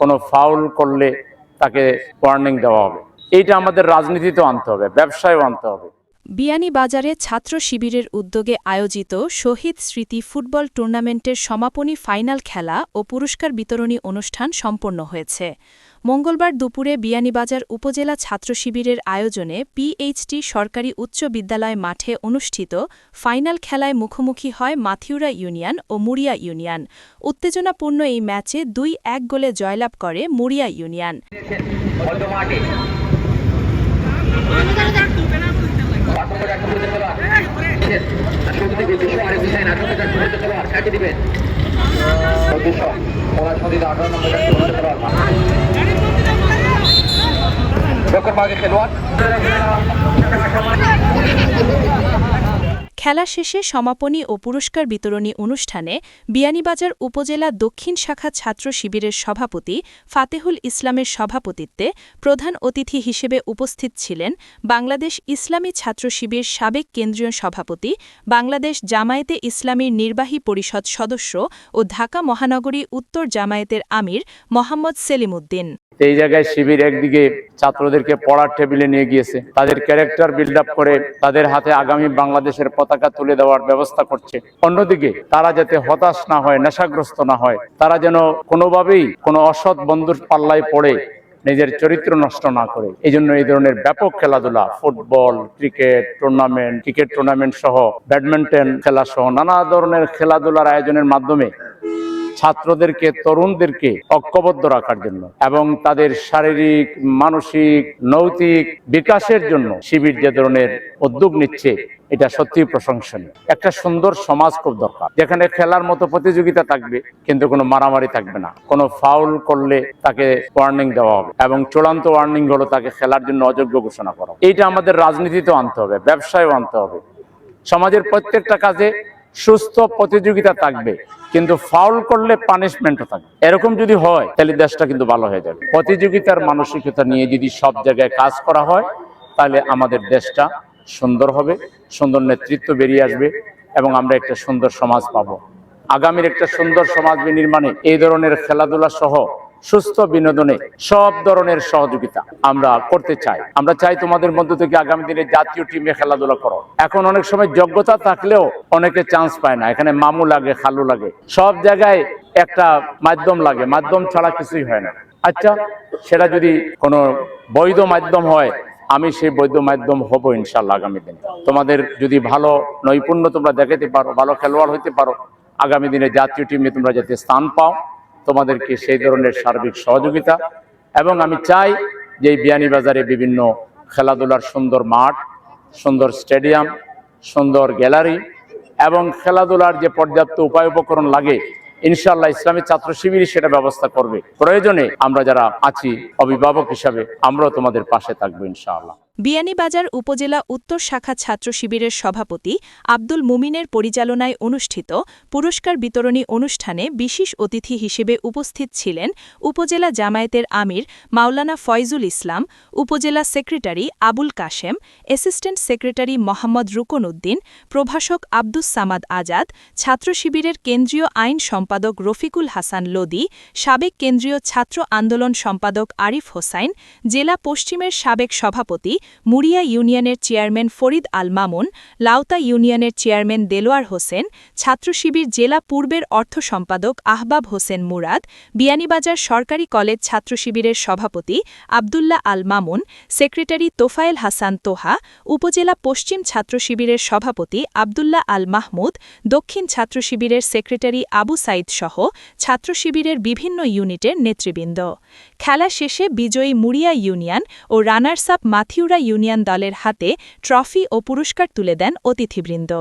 কোনো ফাউল করলে তাকে ওয়ার্নিং দেওয়া হবে। এইটা আমাদের রাজনীতিতেও আনতে হবে, ব্যবসায়ও আনতে হবে। বিয়ানীবাজারে ছাত্র শিবিরের উদ্যোগে আয়োজিত শহীদ স্মৃতি ফুটবল টুর্নামেন্টের সমাপনী ফাইনাল খেলা ও পুরস্কার বিতরণী অনুষ্ঠান সম্পন্ন হয়েছে। মঙ্গলবার দুপুরে বিয়ানীবাজার উপজেলা ছাত্র শিবিরের আয়োজনে পিএইচটি সরকারি উচ্চ বিদ্যালয় মাঠে অনুষ্ঠিত ফাইনাল খেলায় মুখোমুখি হয় মাথিউরা ইউনিয়ন ও মুড়িয়া ইউনিয়ন। উত্তেজনাপূর্ণ এই ম্যাচে দুই এক গোলে জয়লাভ করে মুড়িয়া ইউনিয়ন। আতঙ্কের এক মুহূর্তে আরে হুসাইন আতঙ্কের এক মুহূর্তে তলোয়ার কাকে দিবেন উদ্দেশ্য পলাশ খেলা শেষে সমাপনী ও পুরস্কার বিতরণী অনুষ্ঠানে বিয়ানীবাজার উপজেলা দক্ষিণ শাখা ছাত্র শিবিরের সভাপতি ফাতেহুল ইসলামের সভাপতিত্বে প্রধান অতিথি হিসেবে উপস্থিত ছিলেন বাংলাদেশ ইসলামী ছাত্র শিবির সাবেক কেন্দ্রীয় সভাপতি, বাংলাদেশ জামায়াতে ইসলামীর নির্বাহী পরিষদ সদস্য ও ঢাকা মহানগরী উত্তর জামায়াতের আমির মোহাম্মদ সেলিম উদ্দিন এই জায়গায় শিবির একদিকে ছাত্রদেরকে পড়ার টেবিলে নিয়ে গিয়েছে। তাদের ক্যারেক্টার বিল্ড আপ করে তাদের হাতে আগামী বাংলাদেশের পতাকা তুলে দেওয়ার ব্যবস্থা করছে। অন্যদিকে তারা যাতে হতাশ না হয়, নেশাগ্রস্ত না হয়, তারা যেন কোনোভাবেই কোনো অসৎ বন্ধুর পাল্লায় পড়ে, নিজের চরিত্র নষ্ট না করে। এই জন্য এই ধরনের ব্যাপক খেলাধুলা, football, cricket tournament cricket tournament সহ ব্যাডমিন্টন খেলা সহ নানা ধরনের খেলাধুলার আয়োজনের মাধ্যমে ছাত্রদেরকে, তরুণদেরকে ঐক্যবদ্ধ রাখার জন্য এবং তাদের শারীরিক, মানসিক, নৈতিক বিকাশের জন্য শিবির যে ধরনের উদ্যোগ নিচ্ছে, এটা সত্যি প্রশংসনীয়। একটা সুন্দর সমাজ খুব দরকার। যেখানে খেলার মতো প্রতিযোগিতা থাকবে, কিন্তু কোনো মারামারি থাকবে না। কোনো ফাউল করলে তাকে ওয়ার্নিং দেওয়া হবে এবং চূড়ান্ত ওয়ার্নিং হলো তাকে খেলার জন্য অযোগ্য ঘোষণা করা। এইটা আমাদের রাজনীতিতেও আনতে হবে, ব্যবসায়ও আনতে হবে। সমাজের প্রত্যেকটা কাজে সুস্থ প্রতিযোগিতা থাকবে, কিন্তু ফাউল করলে পানিশমেন্টও থাকবে। এরকম যদি হয়, তাহলে দেশটা কিন্তু ভালো হয়ে যাবে। প্রতিযোগিতার মানসিকতা নিয়ে যদি সব জায়গায় কাজ করা হয়, তাহলে আমাদের দেশটা সুন্দর হবে, সুন্দর নেতৃত্ব বেরিয়ে আসবে এবং আমরা একটা সুন্দর সমাজ পাবো। আগামীর একটা সুন্দর সমাজ নির্মাণে এই ধরনের খেলাধুলা সহ সুস্থ বিনোদনে সব ধরনের সহযোগিতা আমরা করতে চাই। আমরা চাই তোমাদের মধ্য থেকে আগামী দিনে জাতীয় টিমে খেলাধুলা করো। এখন অনেক সময় যোগ্যতা থাকলেও অনেকে চান্স পায় না। এখানে মামু লাগে, খালু লাগে। সব জায়গায় একটা মাধ্যম লাগে। মাধ্যম ছাড়া কিছুই হয় না। আচ্ছা সেটা যদি কোনো বৈধ মাধ্যম হয়, আমি সেই বৈধ মাধ্যম হব ইনশাল্লাহ আগামী দিনে। তোমাদের যদি ভালো নৈপুণ্য তোমরা দেখাতে পারো, ভালো খেলোয়াড় হইতে পারো, আগামী দিনে জাতীয় টিমে তোমরা যাতে স্থান পাও তোমাদেরকে সেই ধরনের সার্বিক সহযোগিতা। এবং আমি চাই যে বিয়ানীবাজারে বিভিন্ন খেলাধুলার সুন্দর মাঠ, সুন্দর স্টেডিয়াম, সুন্দর গ্যালারি এবং খেলাধুলার যে পর্যাপ্ত উপায় উপকরণ লাগে, ইনশাআল্লাহ ইসলামী ছাত্র শিবির সেটা ব্যবস্থা করবে। প্রয়োজনে আমরা যারা আছি, অভিভাবক হিসাবে আমরাও তোমাদের পাশে থাকব ইনশাআল্লাহ। বিয়ানীবাজার উপজেলা উত্তর শাখা ছাত্র শিবিরের সভাপতি আব্দুল মুমিনের পরিচালনায় অনুষ্ঠিত পুরস্কার বিতরণী অনুষ্ঠানে বিশেষ অতিথি হিসেবে উপস্থিত ছিলেন উপজেলা জামায়াতের আমির Maulana Faizul Islam, upazila secretary Abul Kashem, assistant secretary Mohammad Rukon Uddin, প্রভাষক আব্দুস সামাদ আজাদ, ছাত্র শিবিরের কেন্দ্রীয় আইন সম্পাদক রফিকুল হাসান লোদি, সাবেক কেন্দ্রীয় ছাত্র আন্দোলন সম্পাদক আরিফ হোসাইন, জেলা পশ্চিমের সাবেক সভাপতি মুড়িয়া ইউনিয়নের চেয়ারম্যান ফরিদ আল মামুন, লাউতা ইউনিয়নের চেয়ারম্যান দেলোয়ার হোসেন, ছাত্র শিবির জেলা পূর্বের অর্থ সম্পাদক আহবাব হোসেন মুরাদ, বিয়ানীবাজার সরকারি কলেজ ছাত্র শিবিরের সভাপতি আবদুল্লাহ আল মামুন, সেক্রেটারি তোফায়েল হাসান তোহা, উপজেলা পশ্চিম ছাত্র শিবিরের সভাপতি আবদুল্লাহ আল মাহমুদ, দক্ষিণ ছাত্র শিবিরের সেক্রেটারি আবু সাইদ সহ ছাত্র শিবিরের বিভিন্ন ইউনিটের নেতৃবৃন্দ। খেলা শেষে বিজয়ী মুড়িয়া ইউনিয়ন ও রানার্স আপ মাথিউরা ইউনিয়ন দলের হাতে ট্রফি ও পুরস্কার তুলে দেন অতিথিবৃন্দ।